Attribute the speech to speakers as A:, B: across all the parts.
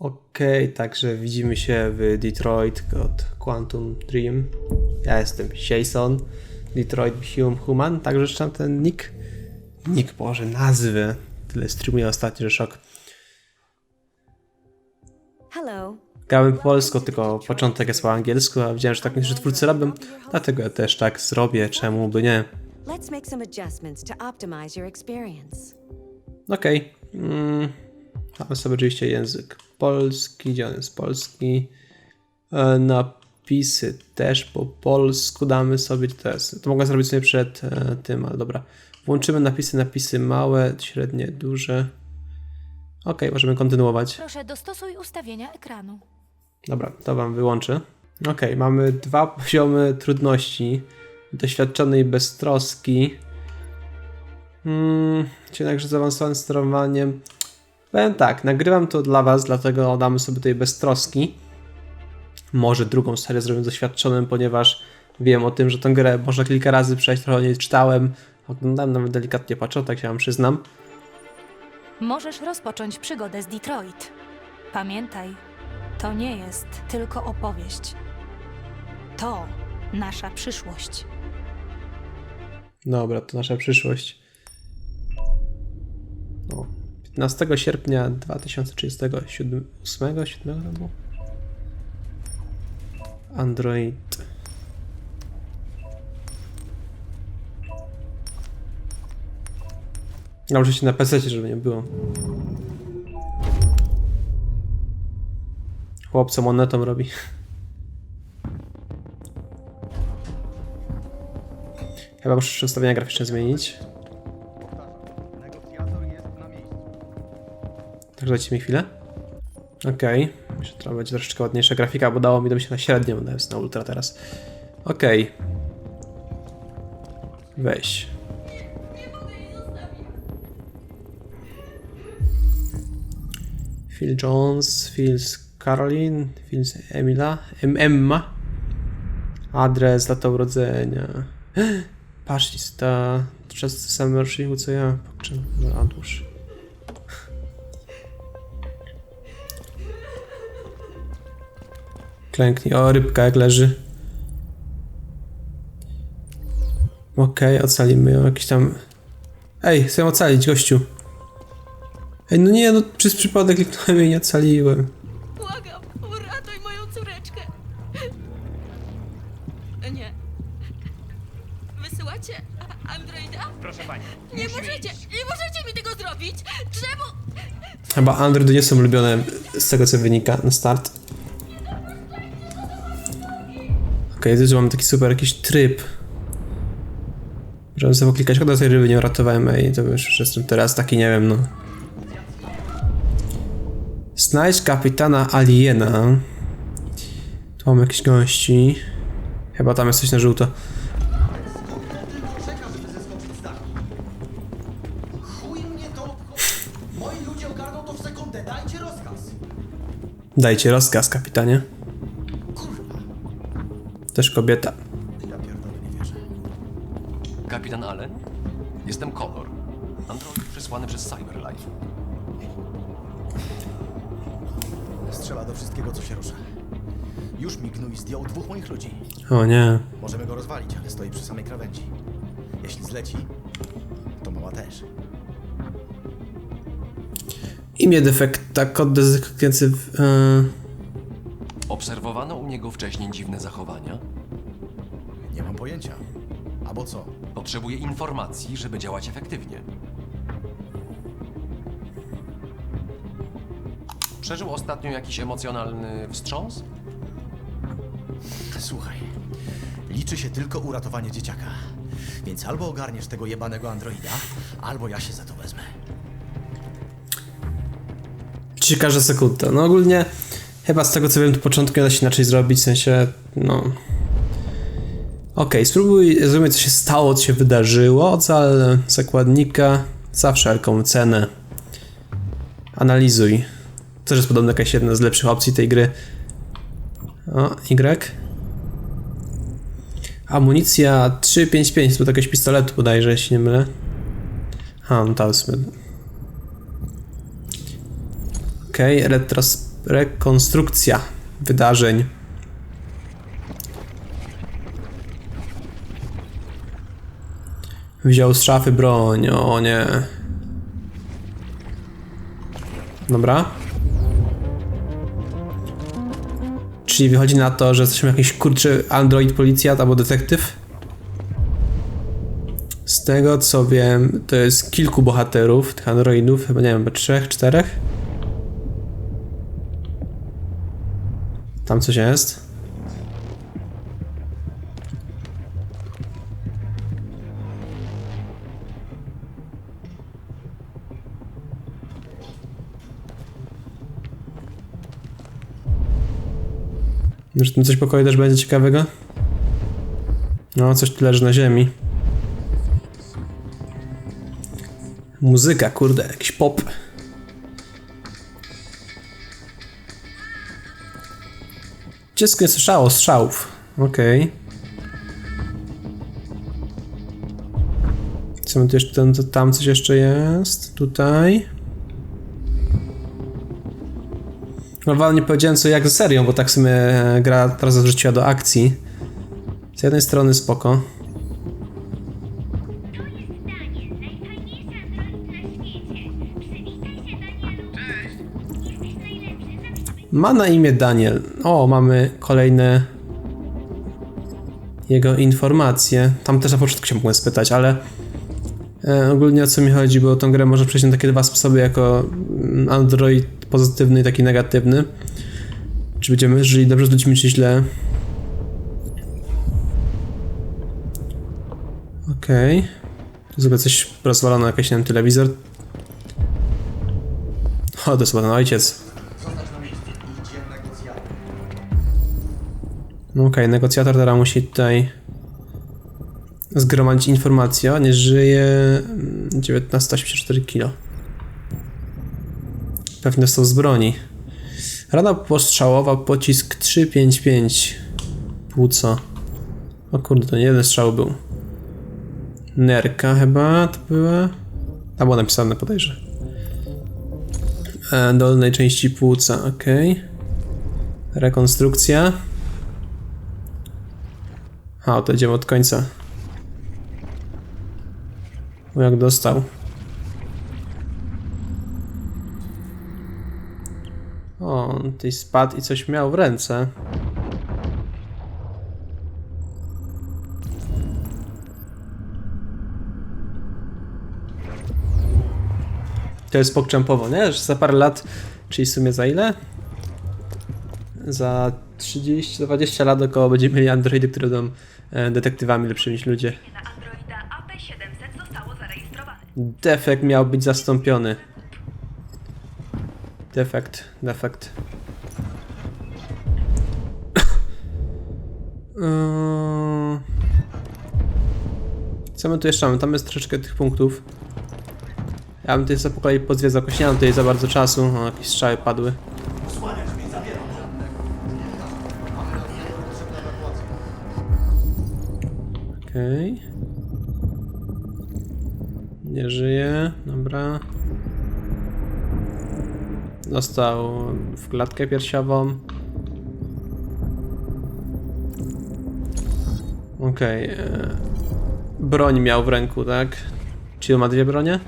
A: Okej, także widzimy się w Detroit od Quantum Dream. Ja jestem Jason, Detroit Human Human, także jeszcze ten nick. Nick, Boże, nazwy. Tyle streamuję ostatnio, że szok.
B: Hello.
A: Grałem po polsku, tylko początek jest po angielsku, a widziałem, że tak niektórzy twórcy robią, dlatego ja też tak zrobię, czemu by nie.
B: Let's make some adjustments to optimize your experience.
A: Okej. Mm, mamy sobie oczywiście język polski, gdzie on jest polski. E, napisy też po polsku damy sobie, to jest, to mogę zrobić sobie przed e, tym, ale dobra. Włączymy napisy, napisy małe, średnie, duże. Okej, możemy kontynuować.
C: Proszę dostosuj ustawienia ekranu.
A: Dobra, to wam wyłączę. Ok, mamy dwa poziomy trudności. Doświadczony i beztroski. Hmm, jednakże z zaawansowanym sterowaniem. Powiem tak, nagrywam to dla was, dlatego damy sobie tutaj beztroski. Może drugą serię zrobię doświadczonym, ponieważ wiem o tym, że tę grę można kilka razy przejść, trochę o niej czytałem. Oglądałem nawet delikatnie początek, się wam przyznam.
C: Możesz rozpocząć przygodę z Detroit. Pamiętaj, to nie jest tylko opowieść. To nasza przyszłość.
A: Dobra, to nasza przyszłość. O, 15 sierpnia 2037 8, 7 to było? Android. Ja muszę się na PC, żeby nie było. Chłop co monetą robi. Chyba muszę ustawienia graficzne zmienić. Także dajcie mi chwilę. Okej. Myślę, że to będzie troszeczkę ładniejsza grafika, bo dało mi to się na średnią, dałem na ultra teraz. Okej. Weź. Phil Jones, Phil Caroline, Phil Emila, em Emma. Adres, data urodzenia. Paszlista. Przez same roczniku co ja. Pokrzem. No, Klęknij. O, rybka jak leży. Okej, ocalimy ją. Jakiś tam... Ej, chcę ją ocalić, gościu. Ej, no nie, no przez przypadek kliknąłem i nie ocaliłem.
D: Błagam, uratuj moją córeczkę. Nie. Wysyłacie Androida?
E: Proszę pani.
D: Nie możecie,
E: iść.
D: nie możecie mi tego zrobić! Czemu?
A: Chyba Androidy nie są ulubione z tego co wynika na start. Okej, okay, tu mamy taki super jakiś tryb. Możemy sobie klikać, szkoda tej ryby nie uratowałem, ej, to już jestem teraz taki, nie wiem, no. Znajdź kapitana Aliena. Tu mamy jakieś gości. Chyba tam jest coś na żółto.
F: Chuj mnie to
A: Też kobieta.
F: Ja pierdolę, nie wierzę.
G: Kapitan Allen? Jestem Connor. Android przysłany przez Cyberlife.
F: Strzela do wszystkiego, co się rusza. Już mi gnój zdjął dwóch moich ludzi.
A: O nie.
F: Możemy go rozwalić, ale stoi przy samej krawędzi. Jeśli zleci, to mała też.
A: Imię defekta, kod w... Yy...
G: Wcześniej dziwne zachowania.
F: Nie mam pojęcia. Albo co?
G: Potrzebuje informacji, żeby działać efektywnie. Przeżył ostatnio jakiś emocjonalny wstrząs?
F: Słuchaj. Liczy się tylko uratowanie dzieciaka. Więc albo ogarniesz tego jebanego androida, albo ja się za to wezmę.
A: Czy każda sekunda. No ogólnie chyba z tego co wiem, to początku da się inaczej zrobić, w sensie, no... Okej, spróbuj zrozumieć co się stało, co się wydarzyło, ocal zakładnika za wszelką cenę. Analizuj. To też jest podobno jakaś jedna z lepszych opcji tej gry. O, Y. Amunicja 355, to jakiegoś pistoletu bodajże, jeśli nie mylę. A, no to jest... Okej, okay, retros rekonstrukcja wydarzeń. Wziął z szafy broń, o nie. Dobra. Czyli wychodzi na to, że jesteśmy jakiś kurczy android policjant albo detektyw. Z tego co wiem, to jest kilku bohaterów, tych androidów, chyba nie wiem, trzech, czterech. Tam coś jest. Już tym coś pokoju też będzie ciekawego? No, coś tu leży na ziemi. Muzyka, kurde, jakiś pop. Dziecko nie słyszało strzałów. Okej. Co my tu jeszcze, tam, tam coś jeszcze jest? Tutaj. No nie powiedziałem co jak z serią, bo tak w sumie gra teraz wrzuciła do akcji. Z jednej strony spoko. Ma na imię Daniel. O, mamy kolejne jego informacje. Tam też na początku się mogłem spytać, ale e, ogólnie o co mi chodzi, bo tą grę można przejść na takie dwa sposoby, jako mm, Android pozytywny i taki negatywny. Czy będziemy żyli dobrze z ludźmi, czy źle? Okej. Okay. Tu sobie coś rozwalono, jakiś wiem, telewizor. O, to jest ten ojciec. No okej, negocjator teraz musi tutaj zgromadzić informacje. O, nie żyje mm, 1984 kg. Pewnie dostał z broni. Rana postrzałowa, pocisk 355. Płuco. O kurde, to nie jeden strzał był. Nerka chyba to była. Tam było napisane, podejrzę. E, dolnej części płuca, ok. Rekonstrukcja. A, to idziemy od końca. O, jak dostał. O, on tutaj spadł i coś miał w ręce. To jest pokczampowo, nie? Że za parę lat, czyli w sumie za ile? Za 30-20 lat około będziemy mieli androidy, które będą detektywami lepszymi niż ludzie.
E: na Androida AP700 zostało zarejestrowane.
A: Defekt miał być zastąpiony. Defekt, defekt. Eee, Co my tu jeszcze mamy? Tam jest troszeczkę tych punktów. Ja bym tutaj sobie po kolei pozwiedzał, jakoś nie mam tutaj za bardzo czasu. O, jakieś strzały padły. Okej. Nie żyje, dobra. Dostał w klatkę piersiową. Okej. e, Broń miał w ręku, tak? Czy on ma dwie bronie?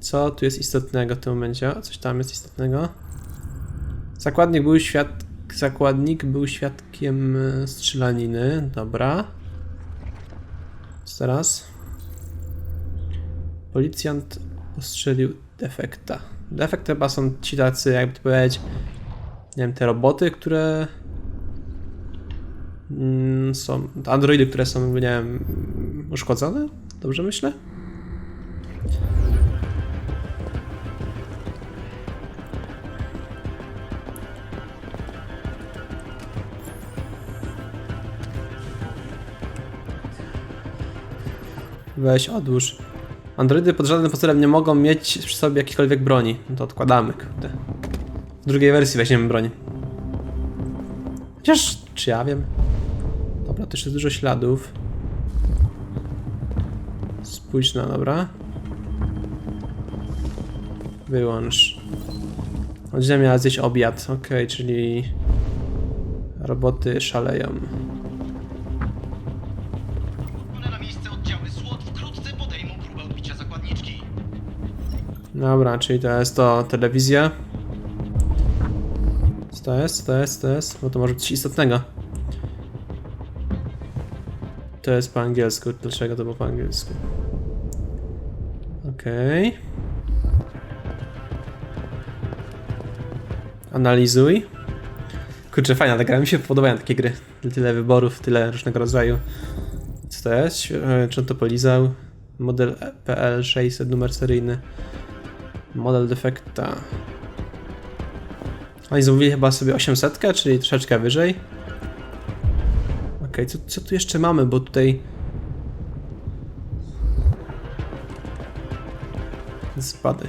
A: Co tu jest istotnego w tym momencie? Coś tam jest istotnego. Zakładnik był świad... Zakładnik był świadkiem e, strzelaniny. Dobra. Co teraz? Policjant postrzelił defekta. Defekt chyba są ci tacy, jakby to powiedzieć, nie wiem, te roboty, które mm, są, androidy, które są, nie wiem, uszkodzone? Dobrze myślę? Weź, odłóż. Androidy pod żadnym pozorem nie mogą mieć przy sobie jakiejkolwiek broni. No to odkładamy, kurde. W drugiej wersji weźmiemy broń. Chociaż, czy ja wiem? Dobra, też jest dużo śladów. Spójrz na, dobra. Wyłącz. Godzina miała zjeść obiad, okej, czyli roboty szaleją. Dobra, czyli to jest to telewizja. Co to jest? Co to jest? Co to jest? Bo to może być coś istotnego. To jest po angielsku. Dlaczego to było po angielsku? Okej. Analizuj. Kurczę, fajna ta gra, mi się podobają takie gry. Tyle wyborów, tyle różnego rodzaju. Co to jest? E, Czy on to polizał? Model PL600, numer seryjny. Model defekta. Oni zamówili chyba sobie 800, czyli troszeczkę wyżej. Okej, co, co tu jeszcze mamy, bo tutaj... Spady.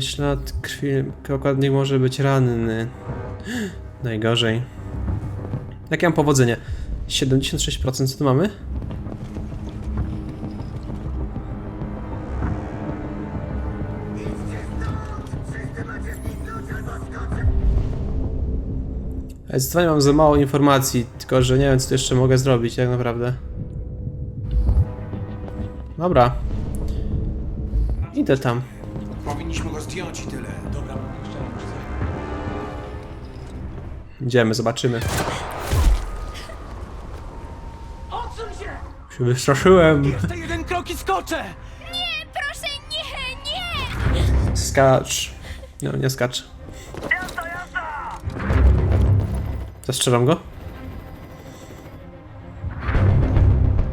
A: Ślad krwi... Okładnik może być ranny. Najgorzej. Jakie mam powodzenie? 76% co tu mamy? Zdecydowanie mam za mało informacji, tylko że nie wiem co tu jeszcze mogę zrobić tak naprawdę. Dobra. Idę tam.
H: Powinniśmy go zdjąć i tyle. Dobra,
A: Idziemy, zobaczymy.
H: Odsuń się!
A: Się wystraszyłem.
H: Jeszcze jeden krok i skoczę!
D: Proszę, nie, nie!
A: Skacz. No, nie skacz. Zastrzelam go?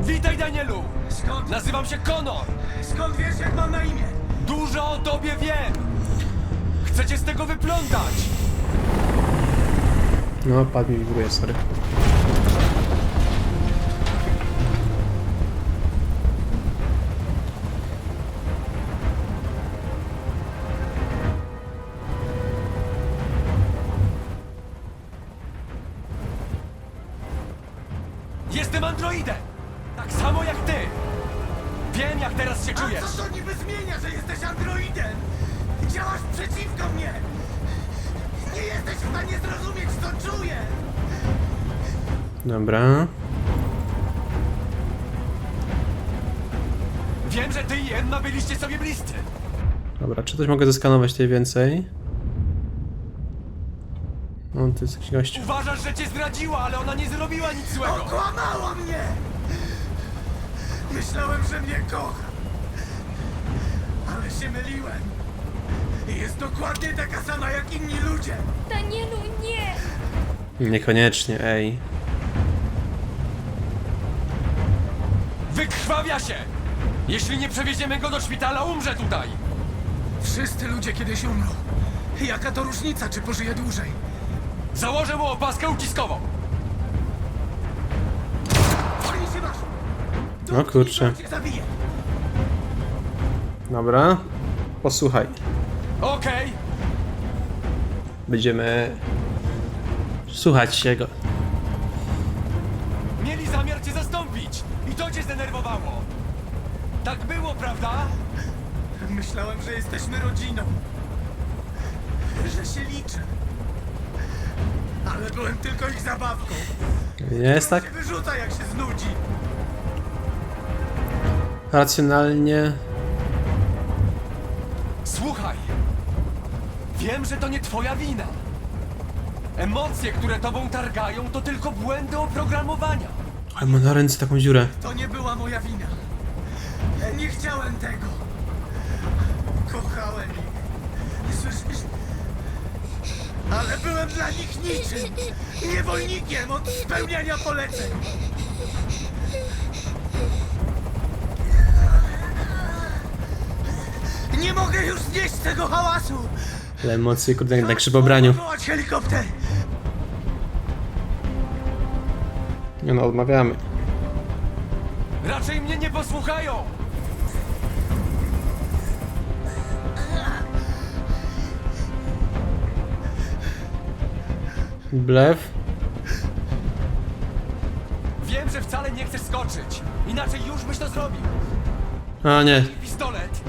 G: Witaj, Danielu!
H: Skąd?
G: Nazywam się Konor!
H: Skąd wiesz, jak mam na imię?
G: Dużo o tobie wiem! Chcę cię z tego wyplątać!
A: No, padł mi w górę, sorry. Czy coś mogę zeskanować tutaj więcej? No, to jest jakiś gość.
G: Uważasz, że cię zdradziła, ale ona nie zrobiła nic złego!
H: Okłamała mnie! Myślałem, że mnie kocha. Ale się myliłem. Jest dokładnie taka sama jak inni ludzie.
D: Danielu, nie!
A: Niekoniecznie, ej.
G: Wykrwawia się! Jeśli nie przewieziemy go do szpitala, umrze tutaj!
H: Wszyscy ludzie kiedyś umrą. Jaka to różnica, czy pożyje dłużej?
G: Założę mu opaskę uciskową!
H: Oni się masz!
A: No kurczę.
H: Cię!
A: Dobra. Posłuchaj.
G: Okej!
A: Będziemy... Słuchać jego.
G: Mieli zamiar cię zastąpić! I to cię zdenerwowało! Tak było, prawda?
H: Myślałem, że jesteśmy rodziną. Że się liczę. Ale byłem tylko ich zabawką.
A: Nie jest tak?
H: Się wyrzuca, jak się znudzi.
A: Racjonalnie.
G: Słuchaj! Wiem, że to nie twoja wina. Emocje, które tobą targają, to tylko błędy oprogramowania.
A: Ale ma na ręce taką dziurę.
H: To nie była moja wina. Nie chciałem tego. Kochałem ich. Słyszysz? Ale byłem dla nich niczym. Niewolnikiem od spełniania poleceń. Nie mogę już znieść tego hałasu.
A: Ale emocje, kurde, jak na krzywobraniu.
H: Wołać helikopter.
A: Nie no, odmawiamy.
G: Raczej mnie nie posłuchają!
A: Blef.
G: Wiem, że wcale nie chcesz skoczyć. Inaczej już byś to zrobił.
A: A nie.
G: Pistolet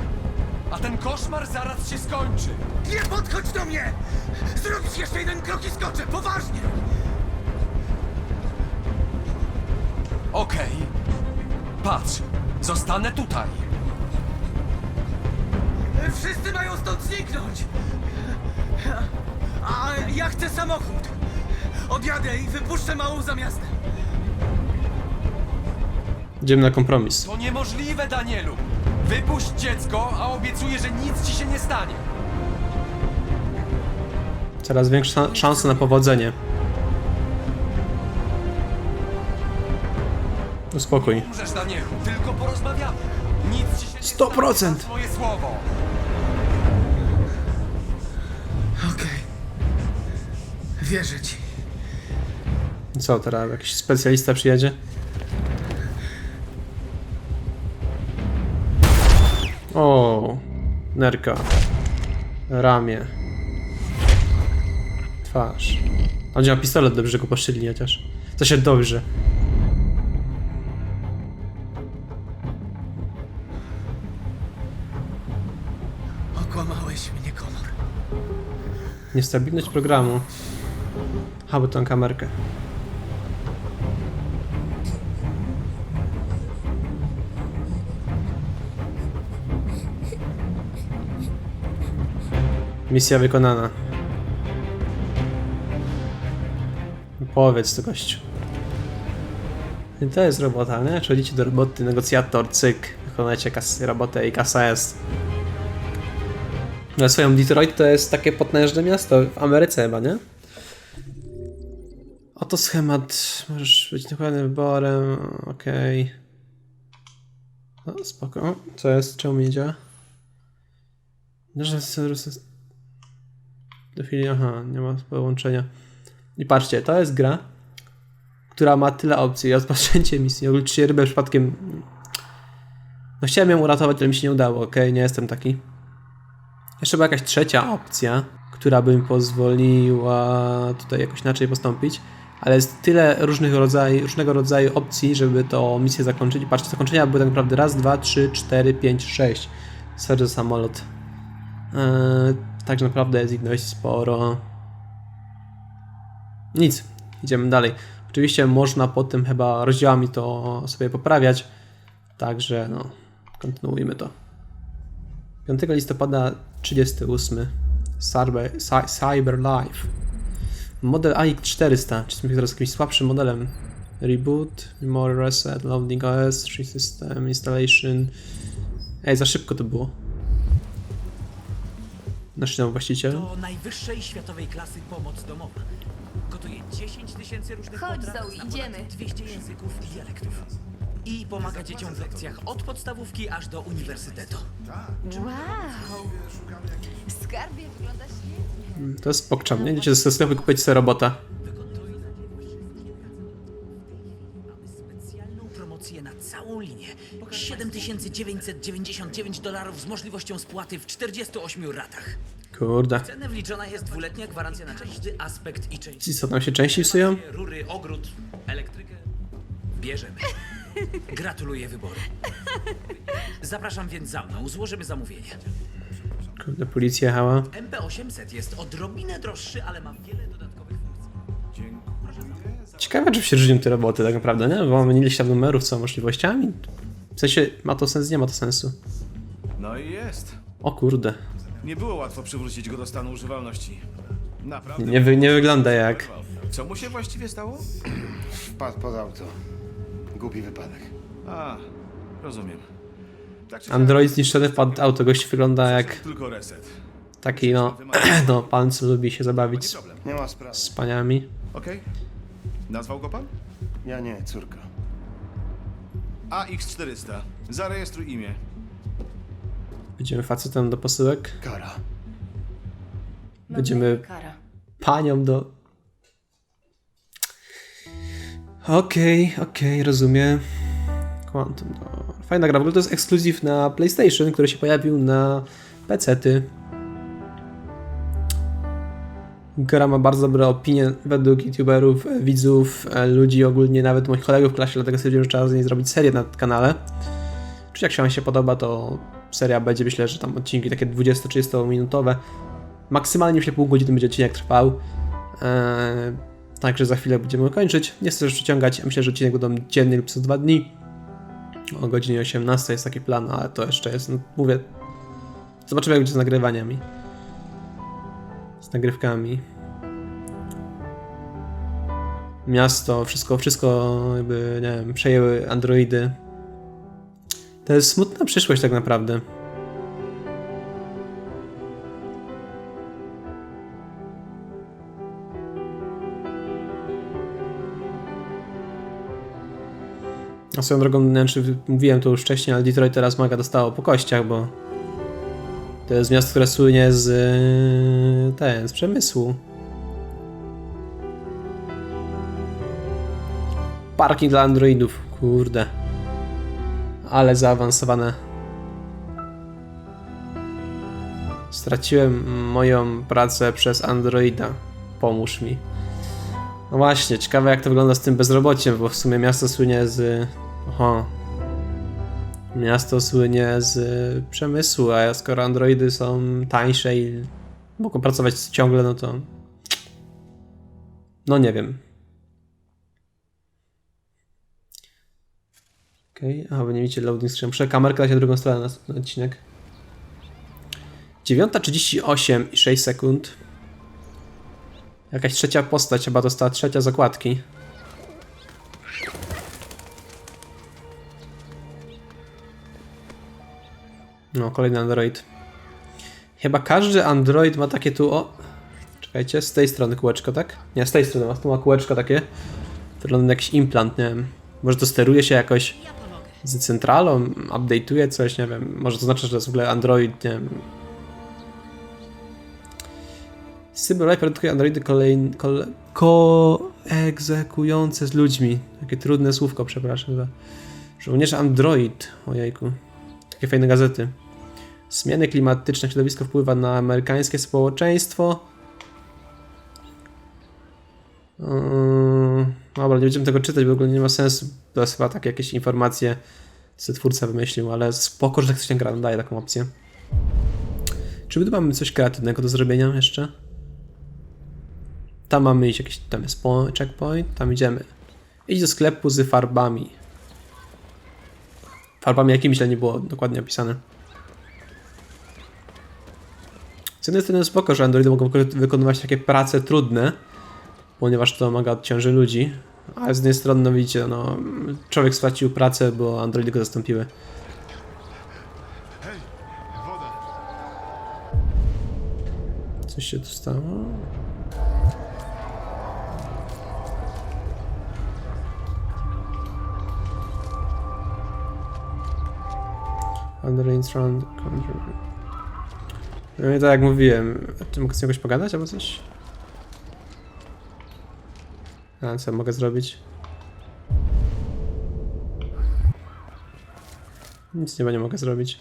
G: a ten koszmar zaraz się skończy.
H: Nie podchodź do mnie! Zrobisz jeszcze jeden krok i skoczę, poważnie!
G: Okej. Patrz, zostanę tutaj.
H: Wszyscy mają stąd zniknąć! A ja chcę samochód! Odjadę i wypuszczę małą za miastem.
A: Idziemy na kompromis.
G: To niemożliwe, Danielu. Wypuść dziecko, a obiecuję, że nic ci się nie stanie.
A: Coraz większa szansa na powodzenie. Uspokój.
G: Umrzesz, Danielu, tylko porozmawiamy. Nic ci się nie
A: 100%.
G: stanie, masz moje słowo.
H: Okej. Wierzę ci.
A: Co teraz? Jakiś specjalista przyjedzie? O, nerka. Ramię. Twarz. A gdzie ma pistolet, dobrze go poszczyli chociaż. To się dobrze.
H: Okłamałeś mnie, Konor.
A: Niestabilność programu. Ha, bo tą kamerkę. Misja wykonana. Powiedz to gościu. I to jest robota, nie? Przychodzicie do roboty, negocjator, cyk. Wykonajcie robotę i kasa jest. Ale swoją Detroit to jest takie potężne miasto w Ameryce chyba, nie? Oto schemat. Możesz być dokładnym wyborem. Okej. No, spoko. Co jest? Czemu nie działa? Że do chwili, aha, nie ma połączenia. I patrzcie, to jest gra, która ma tyle opcji. Rozpoczęcie misji, uliczycie rybę przypadkiem. No chciałem ją uratować, ale mi się nie udało, okej, nie jestem taki. Jeszcze była jakaś trzecia opcja, która by mi pozwoliła tutaj jakoś inaczej postąpić, ale jest tyle różnych rodzajów, różnego rodzaju opcji, żeby to misję zakończyć. Patrzcie, zakończenia były tak naprawdę raz, dwa, trzy, cztery, pięć, sześć. Za samolot. Eee, także naprawdę jest ich dość sporo. Nic, idziemy dalej. Oczywiście można potem chyba rozdziałami to sobie poprawiać, także no, kontynuujmy to. 5 listopada 38. Cyber, Cy- Cyber Life. Model AX400, czy jest teraz jakimś słabszym modelem. Reboot, Memory Reset, Loading OS, 3 System, Installation. Ej, za szybko to było. Nasz nowy właściciel.
I: To najwyższej światowej klasy pomoc domowa. Gotuje 10 tysięcy różnych
D: Chodź,
I: potraw,
D: Zoe,
I: zna
D: idziemy.
I: ponad 200 języków i dialektów. I pomaga dzieciom w lekcjach od podstawówki aż do uniwersytetu.
D: Wow! Skarbie wygląda świetnie.
A: To jest pokczam, nie? Idziecie ze sklepu kupić sobie robota.
I: 7999 dolarów z możliwością spłaty w 48 ratach.
A: Kurde.
I: Cenę wliczona jest dwuletnia gwarancja na każdy aspekt i część.
A: Ci co tam się częściej psują?
I: Rury, ogród, elektrykę. Bierzemy. Gratuluję wyboru. Zapraszam więc za mną. Złożymy zamówienie.
A: Kurde, policja jechała.
I: MP800 jest odrobinę droższy, ale ma wiele dodatkowych funkcji.
A: Ciekawe, czy się różnią te roboty tak naprawdę, nie? Bo mamy ileś tam numerów, co możliwościami. W sensie, ma to sens, nie ma to sensu.
J: No i jest.
A: O kurde.
J: Nie było łatwo przywrócić go do stanu używalności. Naprawdę.
A: Nie, wy, nie wygląda jak...
J: Co mu się właściwie stało?
H: Wpadł pod auto. Głupi wypadek.
J: A, rozumiem. Tak czy siak,
A: Android zniszczony wpadł auto, gość wygląda jak
J: Tylko reset.
A: taki, no, no, pan co lubi się zabawić z,
H: Nie ma sprawy.
A: z paniami.
J: Okej. Nazwał go pan?
H: Ja nie, córka.
J: AX400. Zarejestruj imię.
A: Będziemy facetem do posyłek.
H: Kara.
A: Będziemy panią do... Okej, okej, rozumiem. Quantum, no. Fajna gra, w ogóle to jest ekskluzyw na PlayStation, który się pojawił na PC-ty. Gra ma bardzo dobre opinie według youtuberów, widzów, e, ludzi ogólnie, nawet moich kolegów w klasie, dlatego stwierdziłem, że trzeba z niej zrobić serię na kanale. Czy jak się wam się podoba, to seria będzie, myślę, że tam odcinki takie 20-30 minutowe. Maksymalnie myślę pół godziny będzie odcinek trwał. Eee, także za chwilę będziemy kończyć. Nie chcę już przyciągać, myślę, że odcinek będą dziennie lub co dwa dni. O godzinie 18 jest taki plan, ale to jeszcze jest, no, mówię, zobaczymy jak będzie z nagrywaniami. Nagrywkami. Miasto, wszystko, wszystko jakby, nie wiem, przejęły androidy. To jest smutna przyszłość tak naprawdę. A swoją drogą, nie wiem, czy mówiłem to już wcześniej, ale Detroit teraz maga dostało po kościach, bo to jest miasto, które słynie z yy, ten, z przemysłu. Parking dla androidów, kurde. Ale zaawansowane. Straciłem moją pracę przez androida. Pomóż mi. No właśnie, ciekawe jak to wygląda z tym bezrobociem, bo w sumie miasto słynie z... Oho. Miasto słynie z przemysłu, a skoro androidy są tańsze i mogą pracować ciągle, no to... No nie wiem. Okej, okay. a nie widzicie loading screen. Muszę kamerkę na drugą stronę na następny odcinek. 9.38 i 6 sekund. Jakaś trzecia postać chyba dostała trzecia zakładki. No, kolejny Android. Chyba każdy Android ma takie tu, o... Czekajcie, z tej strony kółeczko, tak? Nie, z tej strony ma, tu ma kółeczko takie. Wygląda jak jakiś implant, nie wiem. Może to steruje się jakoś z centralą, update'uje coś, nie wiem. Może to znaczy, że to jest w ogóle Android, nie wiem. CyberLife produkuje androidy kolej, kole, koegzekujące z ludźmi. Takie trudne słówko, przepraszam. Za. Żołnierz Android. Ojejku. Takie fajne gazety. Zmiany klimatyczne, środowisko wpływa na amerykańskie społeczeństwo. Yy, dobra, nie będziemy tego czytać, bo w ogóle nie ma sensu. To jest chyba takie jakieś informacje, co twórca wymyślił, ale spoko, że tak coś gra daje taką opcję. Czy my tu mamy coś kreatywnego do zrobienia jeszcze? Tam mamy iść jakiś, tam jest po- checkpoint, tam idziemy. Idź do sklepu z farbami. Farbami jakimiś, ale nie było dokładnie opisane. Z jednej strony spoko, że androidy mogą wyko- wykonywać takie prace trudne, ponieważ to maga odciąży ludzi, ale z jednej strony, no widzicie, no, człowiek stracił pracę, bo androidy go zastąpiły. Coś się tu stało? Androids round control. No i tak jak mówiłem, czy mogę z nim jakoś pogadać albo coś? A co mogę zrobić? Nic chyba nie mogę zrobić.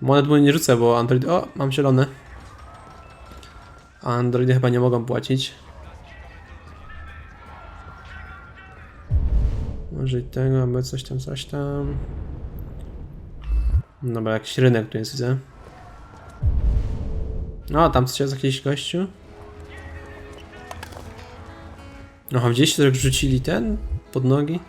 A: Monet mu nie rzucę, bo Android... O, mam zielone. Androidy chyba nie mogą płacić. Może i tego, albo coś tam, coś tam. Dobra, jakiś rynek tu jest, widzę. No, tam jest jakiś gościu. No, widzieliście, jak rzucili ten pod nogi?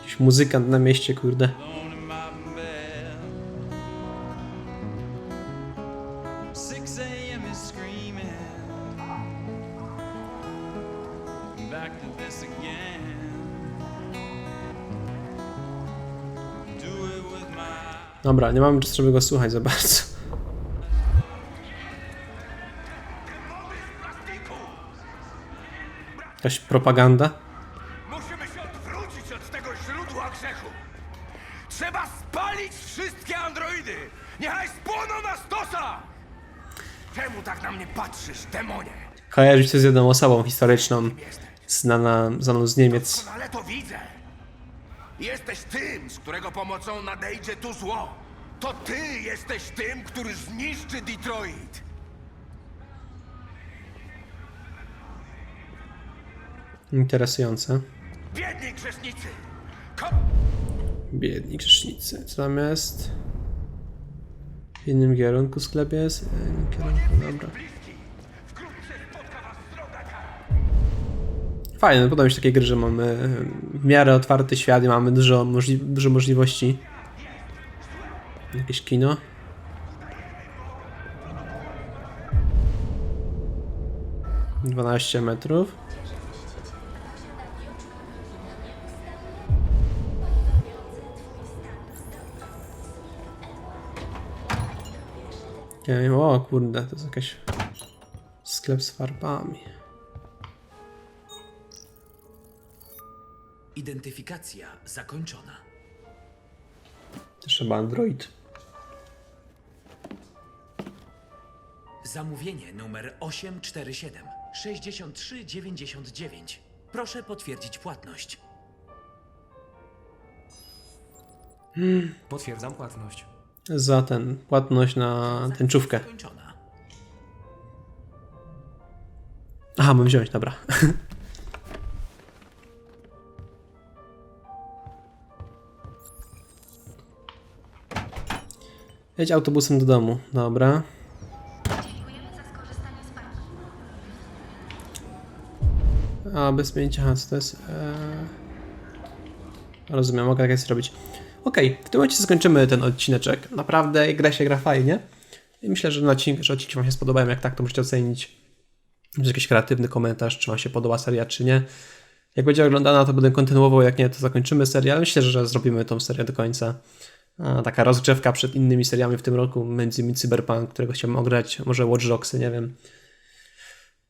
A: Jakiś muzykant na mieście, kurde. Dobra, nie mamy czasu, żeby go słuchać za bardzo. Jakaś propaganda?
H: Musimy się odwrócić od tego źródła grzechu. Trzeba spalić wszystkie androidy. Niechaj spłoną na stosa! Czemu tak na mnie patrzysz, demonie?
A: Kojarzyć się z jedną osobą historyczną. znana, znaną z Niemiec.
H: Doskonale to widzę. Jesteś tym, z którego pomocą nadejdzie tu zło. To ty jesteś tym, który zniszczy Detroit.
A: Interesujące.
H: Biedni grzesznicy! Ko
A: Biedni grzesznicy. Co tam jest? W innym kierunku sklep jest? W innym kierunku, dobra. Fajne, podoba mi się takie gry, że mamy w miarę otwarty świat i mamy dużo, możli dużo możliwości. Jakieś kino. Dwanaście metrów. Okej, o kurde, to jest jakiś sklep z farbami.
I: Identyfikacja zakończona.
A: Też chyba Android.
I: Zamówienie numer 847 6399. Proszę potwierdzić płatność.
G: Potwierdzam płatność.
A: Za ten, płatność na tęczówkę.
I: Zakończona.
A: Aha, mam wziąć, dobra. Jedź autobusem do domu, dobra. A, bez pięcia, aha, co to jest? Eee... Rozumiem, mogę tak zrobić. Okej, w tym momencie zakończymy ten odcineczek. Naprawdę gra się gra fajnie. I myślę, że, odcinek, że odcinki Wam się spodobają. Jak tak, to możecie ocenić jakiś kreatywny komentarz, czy Wam się podoba seria, czy nie. Jak będzie oglądana, to będę kontynuował, jak nie, to zakończymy serię, ale myślę, że zrobimy tą serię do końca. Taka rozgrzewka przed innymi seriami w tym roku, między innymi Cyberpunk, którego chciałbym ograć, może Watch Dogsy, nie wiem.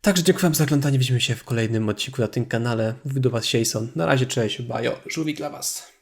A: Także dziękuję za oglądanie, widzimy się w kolejnym odcinku na tym kanale. Mówił do Was Jason. Na razie, cześć, bajo, żółwik dla Was.